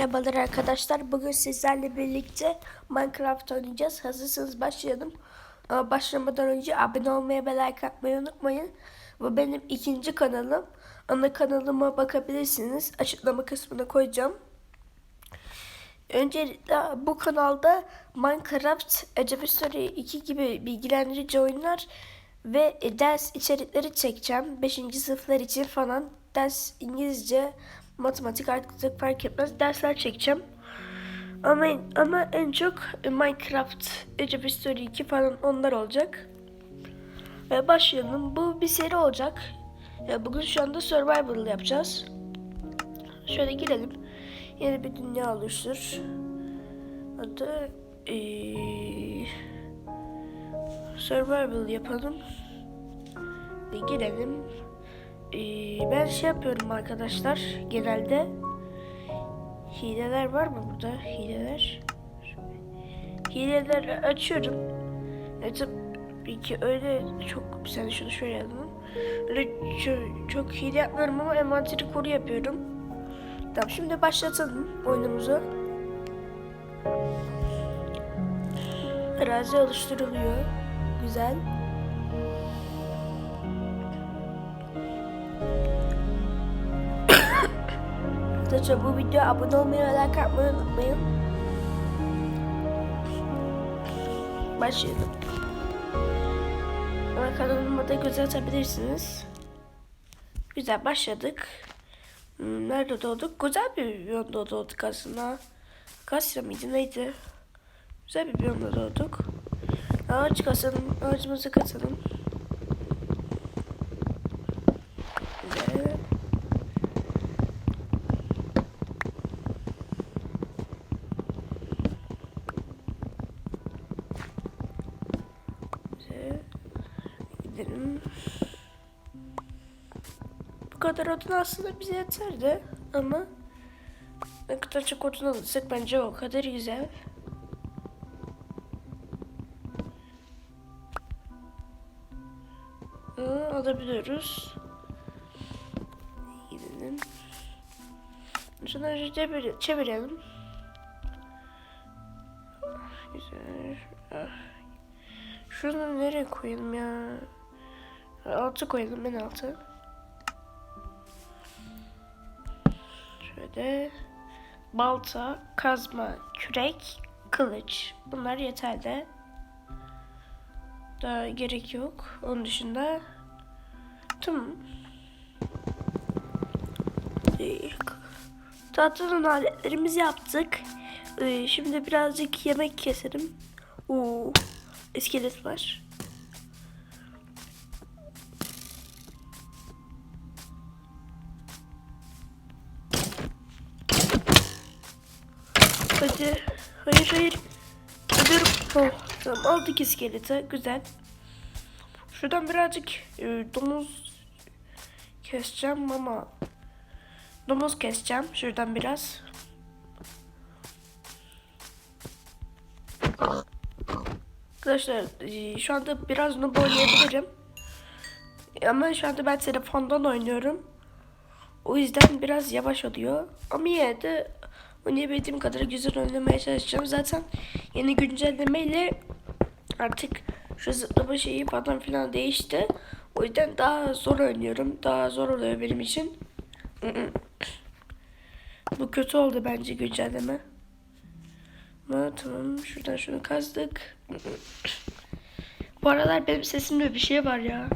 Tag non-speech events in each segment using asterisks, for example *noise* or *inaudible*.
Merhabalar arkadaşlar. Bugün sizlerle birlikte Minecraft oynayacağız. Hazırsanız başlayalım. Ama başlamadan önce abone olmayı ve like atmayı unutmayın. Bu benim ikinci kanalım. Ana kanalıma bakabilirsiniz. Açıklama kısmına koyacağım. Öncelikle bu kanalda Minecraft, Ecebe Story 2 gibi bilgilendirici oyunlar ve ders içerikleri çekeceğim. 5. sınıflar için falan ders İngilizce, matematik artık fark etmez dersler çekeceğim. Ama ama en çok Minecraft, Ecebe Story 2 falan onlar olacak. Ve başlayalım. Bu bir seri olacak. Bugün şu anda survival yapacağız. Şöyle girelim. Yeni bir dünya oluştur. Adı eee, survival yapalım. Ve girelim. Eee, ben şey yapıyorum arkadaşlar genelde. Hileler var mı burada? Hileler. Hileleri açıyorum. Tabii ki öyle çok saniye şunu şöyle yapalım. Öyle çok, çok hile yapmıyorum ama envanteri koru yapıyorum. Tamam şimdi başlatalım oyunumuzu. Arazi oluşturuluyor. Güzel. Arkadaşlar bu videoya abone olmayı ve like atmayı unutmayın. Başlayalım. Ama kanalıma da göz atabilirsiniz. Güzel başladık. Hmm, Nerede doğduk? Güzel bir biyomda doğduk aslında. Kasya mıydı neydi? Güzel bir biyomda doğduk. Ağaç kasalım, ağacımızı kasalım. Güzel. Güzel. Gidelim. Bu kadar odun aslında bize yeterdi ama ne kadar çok odun alırsak bence o kadar güzel. Aa, alabiliyoruz. Gidelim. Şunları çevir çevirelim. Güzel. Ah. Şunu nereye koyalım ya? Altı koyalım en altı. Şöyle balta, kazma, kürek, kılıç. Bunlar yeterli. Daha gerek yok. Onun dışında tamam. Tatlının aletlerimizi yaptık. Ee, şimdi birazcık yemek keselim. Oo, iskelet var. Hadi. Hayır hayır. Gidiyorum. Oh, tamam aldık iskeleti. Güzel. Şuradan birazcık e, domuz keseceğim ama domuz keseceğim. Şuradan biraz. Arkadaşlar e, şu anda biraz noob oynayabilirim. Ama şu anda ben telefondan oynuyorum. O yüzden biraz yavaş oluyor. Ama yine de oynayabildiğim kadar güzel oynamaya çalışacağım. Zaten yeni güncellemeyle artık şu zıplama şeyi falan filan değişti. O yüzden daha zor oynuyorum. Daha zor oluyor benim için. Bu kötü oldu bence güncelleme. Ama tamam şuradan şunu kazdık. Bu aralar benim sesimde bir şey var ya.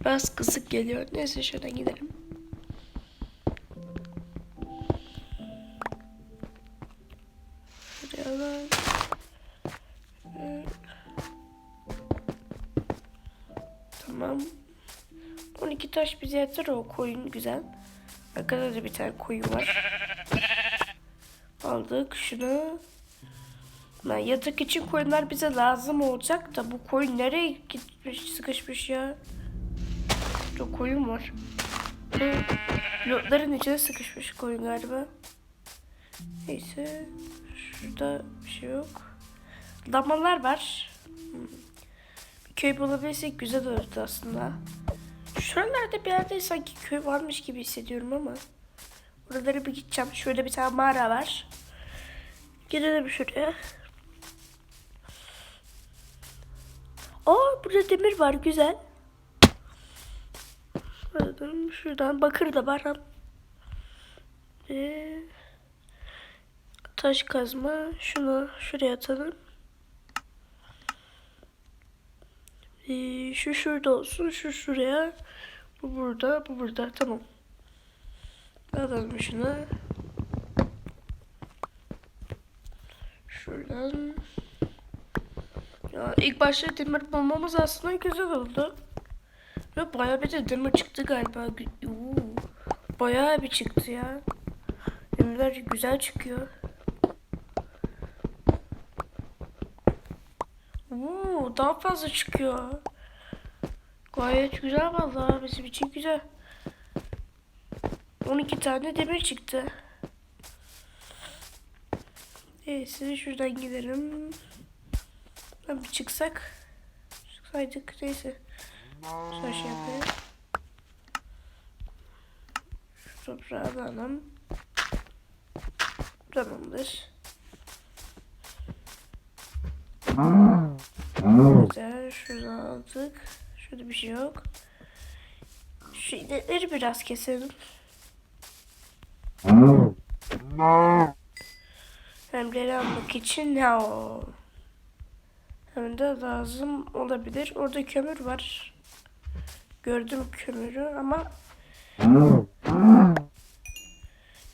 Biraz kısık geliyor. Neyse şuradan gidelim. Ee, Tamam. 12 taş bize yeter o koyun güzel. Arkada da bir tane koyun var. Aldık şunu. Ben yatak için koyunlar bize lazım olacak da bu koyun nereye gitmiş sıkışmış ya. Çok koyun var. Lotların içine sıkışmış koyun galiba. Neyse. Şurada bir şey yok. Damalar var. Köy bulabilirsek güzel olurdu aslında. Şuralarda bir yerde sanki köy varmış gibi hissediyorum ama. Buralara bir gideceğim. Şurada bir tane mağara var. Gidelim şuraya. Aa burada demir var güzel. Şuradan, şuradan bakır da var. Ee, taş kazma. Şunu şuraya atalım. Ee, şu şurada olsun. Şu şuraya. Bu burada. Bu burada. Tamam. Alalım şunu. Şuradan. Ya ilk başta demir bulmamız aslında güzel oldu. Ve bayağı bir de demir çıktı galiba. Oo, Bayağı bir çıktı ya. Demirler güzel çıkıyor. Oo, daha fazla çıkıyor. Gayet güzel vallahi bizim için güzel. 12 tane demir çıktı. Neyse şuradan gidelim. Bir çıksak. Çıksaydık neyse. Şöyle şey yapayım. Şu toprağı alalım. Tamamdır. Güzel. Şuradan aldık. Şurada bir şey yok. Şu inekleri biraz keselim. Hemleri almak için ne o? Hem de lazım olabilir. Orada kömür var. Gördüm kömürü ama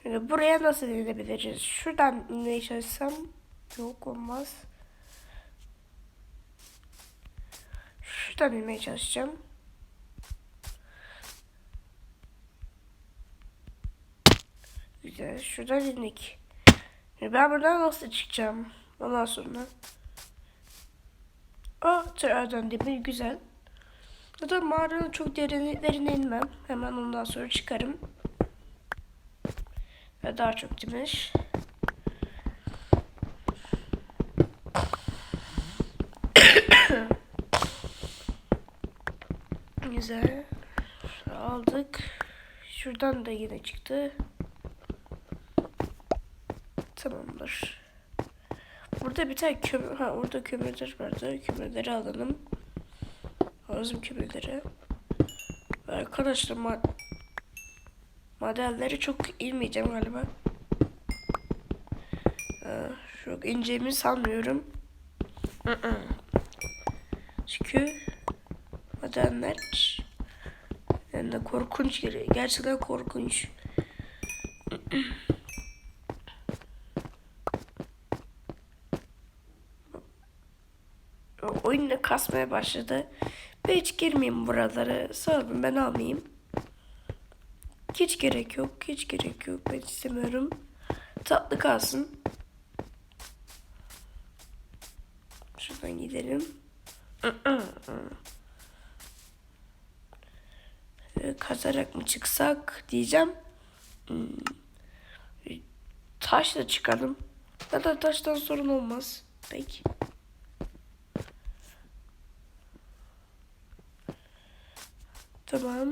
yani buraya nasıl inebiliriz? Şuradan inmeye çalışsam yok olmaz. Şuradan inmeye çalışacağım. Güzel. Şuradan indik. Şimdi ben buradan nasıl çıkacağım? Ondan sonra. Aa, tekrardan demir güzel. Zaten mağaranın çok derinliklerine inmem. Hemen ondan sonra çıkarım. Ve daha çok demir. Güzel. Aldık. Şuradan da yine çıktı. Tamamdır. Burada bir tane kömür, ha orada kömürler vardı. Kömürleri alalım. Lazım kömürleri. Arkadaşlar ma madenleri çok inmeyeceğim galiba. Ee, çok ineceğimi sanmıyorum. Çünkü madenler yani de korkunç yeri. Gerçekten korkunç. *clears throat* oyun da kasmaya başladı. Ve hiç girmeyeyim buralara. Sağ ben almayayım. Hiç gerek yok. Hiç gerek yok. Ben istemiyorum. Tatlı kalsın. Şuradan gidelim. *clears throat* Kazarak mı çıksak diyeceğim. Hmm. Taşla çıkalım. Ya da taştan sorun olmaz. Peki. Tamam.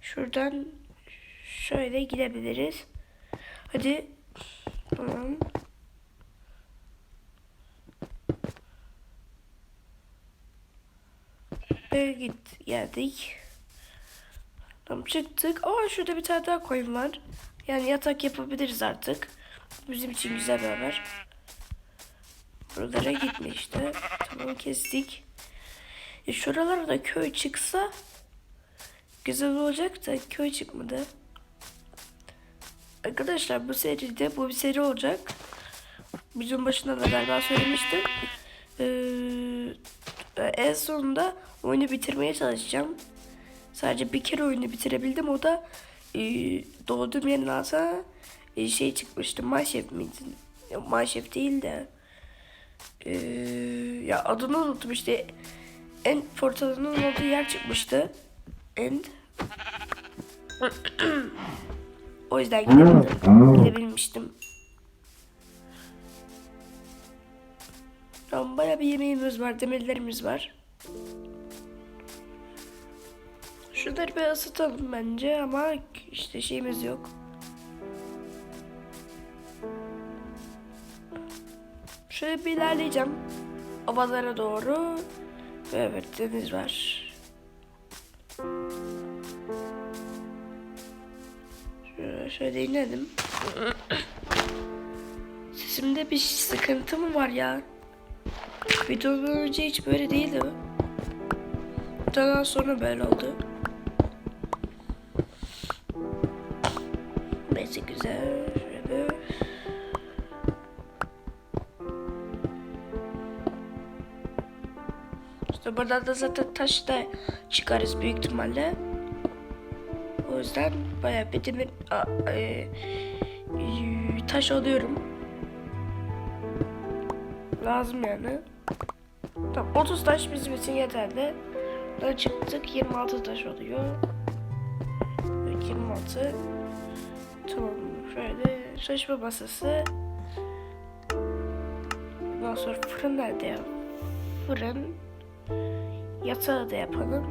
Şuradan şöyle gidebiliriz. Hadi. Tamam. Ve git geldik. Tamam çıktık. Aa şurada bir tane daha koyun var. Yani yatak yapabiliriz artık. Bizim için güzel bir haber. Buralara gitme işte. Tamam kestik. E şuralarda köy çıksa güzel olacak da köy çıkmadı. Arkadaşlar bu seride bu bir seri olacak. Bizim başında da galiba söylemiştim. Ee, en sonunda oyunu bitirmeye çalışacağım. Sadece bir kere oyunu bitirebildim. O da e, doğduğum yerin altına e, şey çıkmıştı. Maşef miydi? Maşef değil de ee, ya adını unuttum işte en portalının olduğu yer çıkmıştı. End. *clears throat* o yüzden gidebildim. Gidebilmiştim. Tamam bayağı bir yemeğimiz var, demirlerimiz var. Şunları bir ısıtalım bence ama işte şeyimiz yok. Şöyle bir ilerleyeceğim. Ovalara doğru. Evet deniz var. Şöyle, şöyle inelim. Sesimde bir sıkıntı mı var ya? Videodan önce hiç böyle değildi. Daha sonra böyle oldu. Neyse güzel. Şöyle. İşte buradan da zaten taş da çıkarız büyük ihtimalle. O yüzden bayağı bir demir e, taş alıyorum. Lazım yani. Tamam 30 taş bizim için yeterli. Buradan çıktık 26 taş oluyor. Evet, 26. Tamam şöyle çalışma masası. Ondan sonra fırın nerede ya? Fırın. Yatağı da yapalım.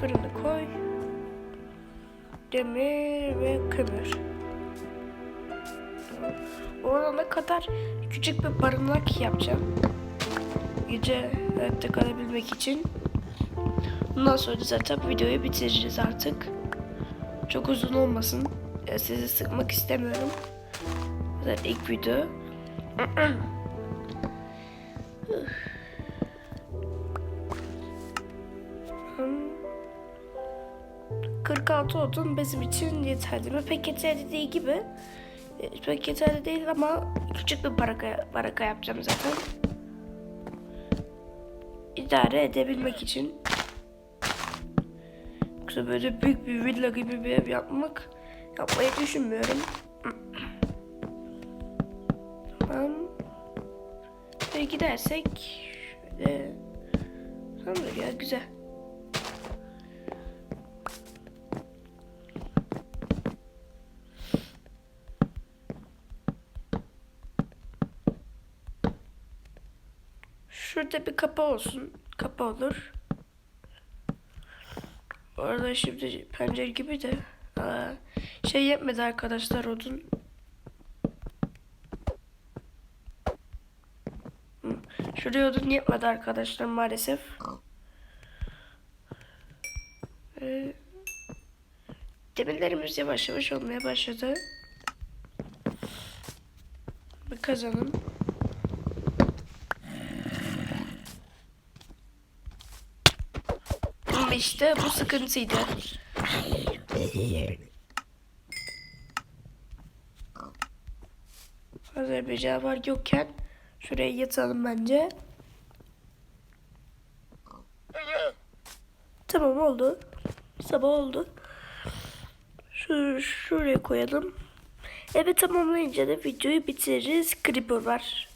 Fırını koy. Demir ve kömür. Orana kadar küçük bir barınak yapacağım. Gece hayatta kalabilmek için. Bundan sonra zaten videoyu bitireceğiz artık. Çok uzun olmasın. Sizi sıkmak istemiyorum. Zaten ilk video. *clears throat* Hmm. 46 odun bizim için yeterli mi? Pek değil gibi. Pek yeterli değil ama küçük bir baraka, baraka yapacağım zaten. İdare edebilmek için. Yoksa böyle büyük bir villa gibi bir ev yapmak yapmayı düşünmüyorum. tamam. Ve gidersek şöyle Tamamdır ya güzel. Bir kapı olsun. Kapı olur. Orada şimdi pencere gibi de aa, şey yetmedi arkadaşlar odun. Şuraya odun yetmedi arkadaşlar maalesef. Ee, demirlerimiz yavaş yavaş olmaya başladı. Bir kazanım. Ama işte bu sıkıntıydı. Hazır bir cevap yokken şuraya yatalım bence. Tamam oldu. Sabah oldu. Şu şuraya koyalım. Evet tamamlayınca da videoyu bitiririz. Creeper var.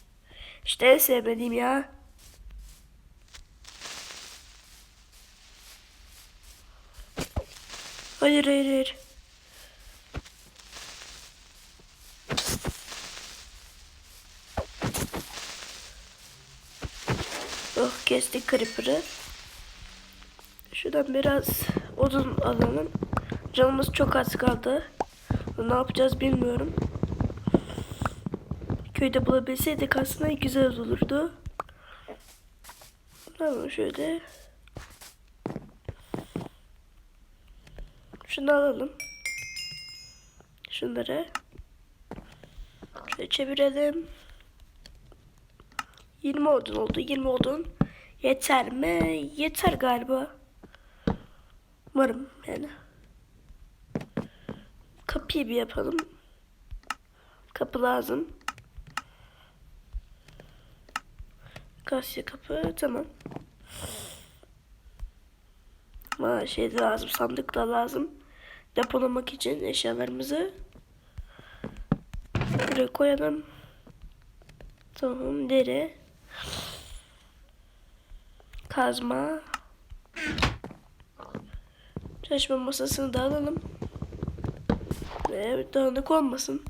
İşte sevmediğim ya. Hayır hayır hayır. Oh kestik creeper'ı. Şuradan biraz odun alalım. Canımız çok az kaldı. Ne yapacağız bilmiyorum. Köyde bulabilseydik aslında güzel olurdu. Tamam şöyle. Şunu alalım. Şunları. Şöyle çevirelim. 20 odun oldu. 20 odun. Yeter mi? Yeter galiba. Umarım yani. Kapıyı bir yapalım. Kapı lazım. Kasya kapı. Tamam. Ama şey de lazım. Sandık da lazım. Depolamak için eşyalarımızı. Buraya koyalım. Tamam. Deri. Kazma. Çalışma masasını da alalım. Ve dağınık olmasın.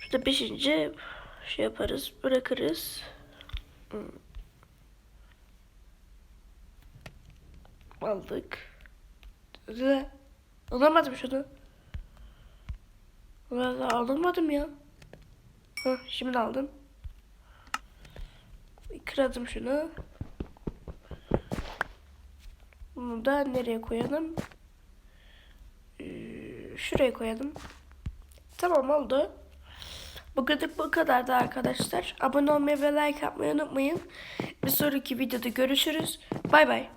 Şurada beşinci şey yaparız. Bırakırız. Aldık. Alamadım şunu. Valla alamadım ya. Hah, şimdi aldım. Kırdım şunu. Bunu da nereye koyalım? Ee, şuraya koyalım. Tamam oldu. Bugünlük bu kadardı arkadaşlar. Abone olmayı ve like atmayı unutmayın. Bir sonraki videoda görüşürüz. Bay bay.